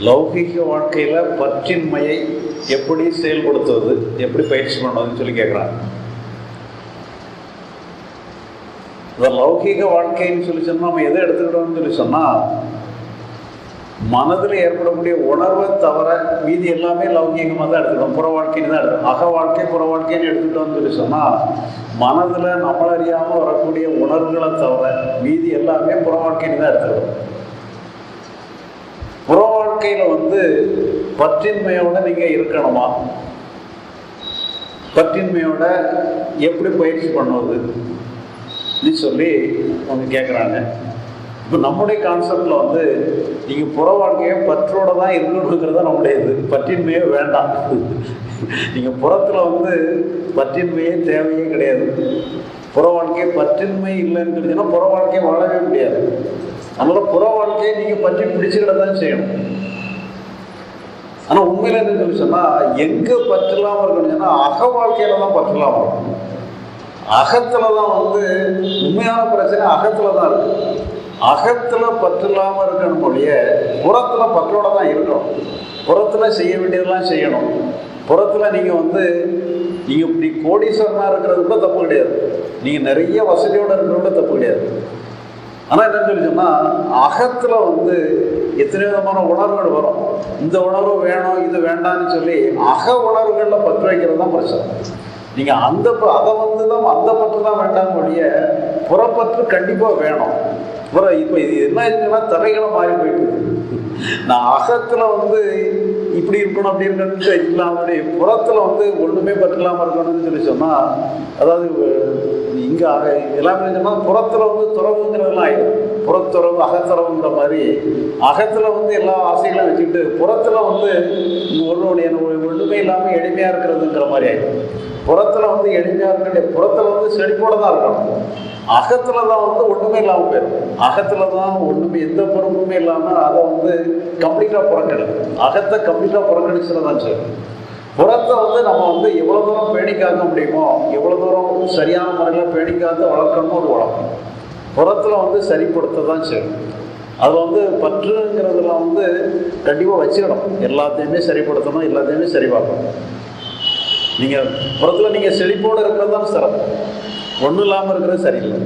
லௌகிக வாழ்க்கையில் பற்றின்மையை எப்படி செயல்படுத்துவது எப்படி பயிற்சி பண்ணுவதுன்னு சொல்லி கேட்குறாங்க இந்த லௌகிக வாழ்க்கைன்னு சொல்லி சொன்னால் நம்ம எதை எடுத்துக்கிட்டோம்னு சொல்லி சொன்னால் மனதில் ஏற்படக்கூடிய உணர்வை தவிர மீதி எல்லாமே லௌகீகமாக தான் எடுத்துக்கணும் புற வாழ்க்கைன்னு தான் எடுத்துக்கணும் அக வாழ்க்கை புற வாழ்க்கைன்னு எடுத்துக்கிட்டோம்னு சொல்லி சொன்னால் மனதில் நம்மளறியாமல் வரக்கூடிய உணர்வுகளை தவிர மீதி எல்லாமே புற வாழ்க்கைன்னு தான் எடுத்துக்கணும் வாழ்க்கையில் வந்து பற்றின்மையோட நீங்கள் இருக்கணுமா? பற்றின்மையோட எப்படி பயிற்சி பண்ணுவது? நீ சொல்லி அவங்க கேட்குறாங்க இப்போ நம்முடைய கான்செப்டில் வந்து நீங்கள் புற வாழ்க்கையை பற்றோட தான் இருக்கணுங்கிறத நம்முடைய இது. பற்றின்மையே வேண்டாம். நீங்கள் புறத்தில் வந்து பற்றின்மையே தேவையே கிடையாது. புற வாழ்க்கையை பற்றின்மை இல்லைன்னு தெரிஞ்சுன்னா புற வாழ்க்கையை வாழவே முடியாது. அதனால புற வாழ்க்கையை நீங்கள் பற்றி பிடிச்சிக்கிட தான் செய்யணும். ஆனால் உண்மையில் என்ன சொல்லி சொன்னா எங்க பற்றலாம இருக்கணும்னு சொன்னால் அக வாழ்க்கையில் தான் பற்றில்லாமல் இருக்கும் அகத்தில் தான் வந்து உண்மையான பிரச்சனை அகத்தில் தான் இருக்கு. அகத்தில் பற்றில்லாமல் இருக்கணும் ஒழிய புறத்தில் பற்றோட தான் இருக்கணும். புறத்தில் செய்ய வேண்டியதெல்லாம் செய்யணும். புறத்தில் நீங்கள் வந்து நீங்கள் இப்படி கோடீஸ்வரனாக இருக்கிறது கூட தப்பு கிடையாது. நீங்கள் நிறைய வசதியோடு இருக்கிறது கூட தப்பு கிடையாது. ஆனால் என்னன்னு சொல்லி சொன்னால் அகத்தில் வந்து எத்தனை விதமான உணர்வுகள் வரும். இந்த உணர்வு வேணும் இது வேண்டாம்னு சொல்லி அக உணர்வுகளில் பற்று வைக்கிறது தான் பிரச்சனை. நீங்கள் அந்த ப- அதை வந்து தான் அந்த பற்று தான் வேண்டாம் ஒழிய புறப்பற்று கண்டிப்பாக வேணும். அப்புறம் இப்போ இது என்ன இருக்குன்னா தரைகளை மாறி போயிட்டு நான் அகத்தில் வந்து இப்படி இருக்கணும் அப்படி இருக்கணும்னு இல்லாமல் புறத்தில் வந்து ஒன்றுமே பற்றில்லாமல் இருக்கணும்னு சொல்லி சொன்னால் அதாவது இங்கே எல்லாமே சொன்னால் புறத்தில் வந்து துறவுங்கிறதெல்லாம் ஆயிடும். புறத்துறவு அகத்துறவுங்கிற மாதிரி அகத்தில் வந்து எல்லா ஆசைகளும் வச்சுக்கிட்டு புறத்தில் வந்து ஒன்று ஒன்றுமே இல்லாமல் எளிமையாக இருக்கிறதுங்கிற மாதிரி ஆயிடும். புறத்தில் வந்து எளிமையாக இருக்க புறத்தில் வந்து செழிப்போட தான் இருக்கணும். அகத்தில் தான் வந்து ஒன்றுமே இல்லாமல் போயிடும். அகத்தில் தான் ஒன்றுமே எந்த பொறுப்புமே இல்லாமல் அதை வந்து கம்ப்ளீட்டாக புறக்கணிது அகத்தை கம்ப்ளீட்டாக புறக்கணிச்சுட்டு தான் சரி புறத்தை வந்து நம்ம வந்து எவ்வளோ தூரம் பேணி காக்க முடியுமோ எவ்வளோ தூரம் சரியான முறையில் பேணி காத்து வளர்க்கணும்னு ஒரு வளர்க்கணும் புறத்தில் வந்து சரிப்படுத்த தான் சரி அதில் வந்து பற்றுங்கிறதுல வந்து கண்டிப்பாக வச்சுக்கணும் எல்லாத்தையுமே சரிப்படுத்தணும் எல்லாத்தையுமே சரி பார்க்கணும் நீங்கள் புறத்தில் நீங்கள் செழிப்போடு இருக்கிறது தான் சிறப்பு. ஒன்றும் இல்லாமல் இருக்கிறது சரியில்லை.